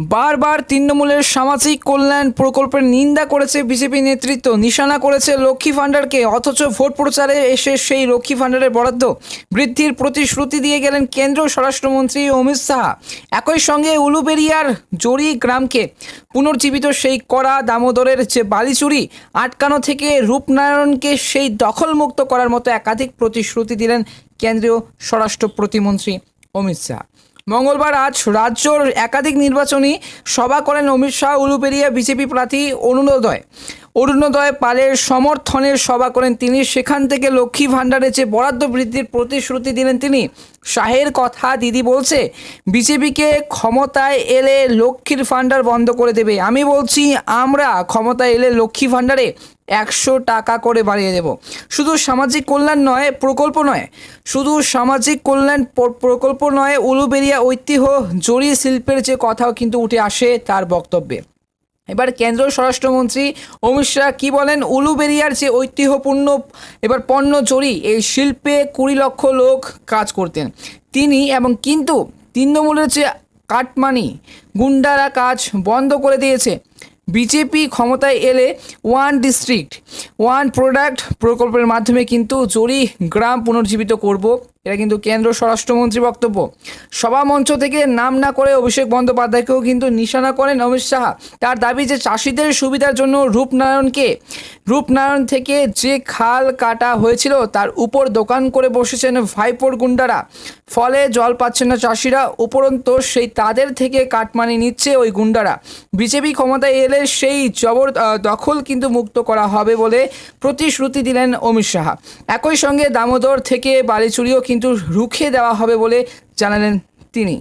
বারবার তৃণমূলের সামাজিক কল্যাণ প্রকল্পের নিন্দা করেছে বিজেপি নেতৃত্ব, নিশানা করেছে লক্ষ্মী ভাণ্ডারকে, অথচ ভোট প্রচারে এসে সেই লক্ষ্মী ভাণ্ডারের বরাদ্দ বৃদ্ধির প্রতিশ্রুতি দিয়ে গেলেন কেন্দ্রীয় স্বরাষ্ট্রমন্ত্রী অমিত শাহ। একই সঙ্গে উলুবেরিয়ার জরি গ্রামকে পুনর্জীবিত সেই করা দামোদরের যে বালিচুরি, আটকানো থেকে রূপনারায়ণকে সেই দখলমুক্ত করার মতো একাধিক প্রতিশ্রুতি দিলেন কেন্দ্রীয় স্বরাষ্ট্র প্রতিমন্ত্রী অমিত শাহ। মঙ্গলবার আজ রাজ্যর একাধিক নির্বাচনী সভা করেন অমিত শাহ উলুপেরিয়া বিজেপি প্রার্থী অরুণোদয় অরুণোদয় পালের সমর্থনের সভা করেন তিনি। সেখান থেকে লক্ষ্মী ভাণ্ডারের যে বরাদ্দ বৃদ্ধির প্রতিশ্রুতি দিলেন তিনি। শাহের কথা দিদি বলছে, বিজেপিকে ক্ষমতায় এলে লক্ষ্মীর ভাণ্ডার বন্ধ করে দেবে। আমি বলছি, আমরা ক্ষমতায় এলে লক্ষ্মী ভাণ্ডারে একশো টাকা করে বাড়িয়ে দেব। শুধু সামাজিক কল্যাণ নয়, প্রকল্প নয়, শুধু সামাজিক কল্যাণ প্রকল্প নয়, উলুবেরিয়া ঐতিহ্য জড়ি শিল্পের যে কথাও কিন্তু উঠে আসে তার বক্তব্যে। এবার কেন্দ্রীয় স্বরাষ্ট্রমন্ত্রী অমিত শাহ কী বলেন? উলুবেরিয়ার যে ঐতিহ্যপূর্ণ, এবার পণ্য জড়ি এই শিল্পে কুড়ি লক্ষ লোক কাজ করতেন। তিনি এবং কিন্তু তৃণমূলের যে কাটমানি, গুন্ডারা কাজ বন্ধ করে দিয়েছে। বিজেপি ক্ষমতায় এলে ওয়ান ডিস্ট্রিক্ট, ওয়ান প্রোডাক্ট প্রকল্পের মাধ্যমে কিন্তু জরি গ্রাম পুনর্জীবিত করব এটা কিন্তু কেন্দ্র স্বরাষ্ট্রমন্ত্রী বক্তব্য। সভা মঞ্চ থেকে নাম না করে অভিষেক বন্দ্যোপাধ্যায়কেও কিন্তু নিশানা করেন অমিত শাহ। তার দাবি যে চাষিদের সুবিধার জন্য রূপনারায়ণকে, রূপনারায়ণ থেকে যে খাল কাটা হয়েছিল তার উপর দোকান করে বসেছেন ভাইপোর গুন্ডারা। ফলে জল পাচ্ছেন না চাষিরা, উপরন্ত সেই তাদের থেকে কাটমানি নিচ্ছে ওই গুন্ডারা। বিজেপি ক্ষমতায় এলে সেই জবর দখল কিন্তু মুক্ত করা হবে বলে প্রতিশ্রুতি দিলেন অমিত শাহ। একই সঙ্গে দামোদর থেকে বালিচুরিও কিন্তু রুখে দেওয়া হবে বলে জানালেন তিনি।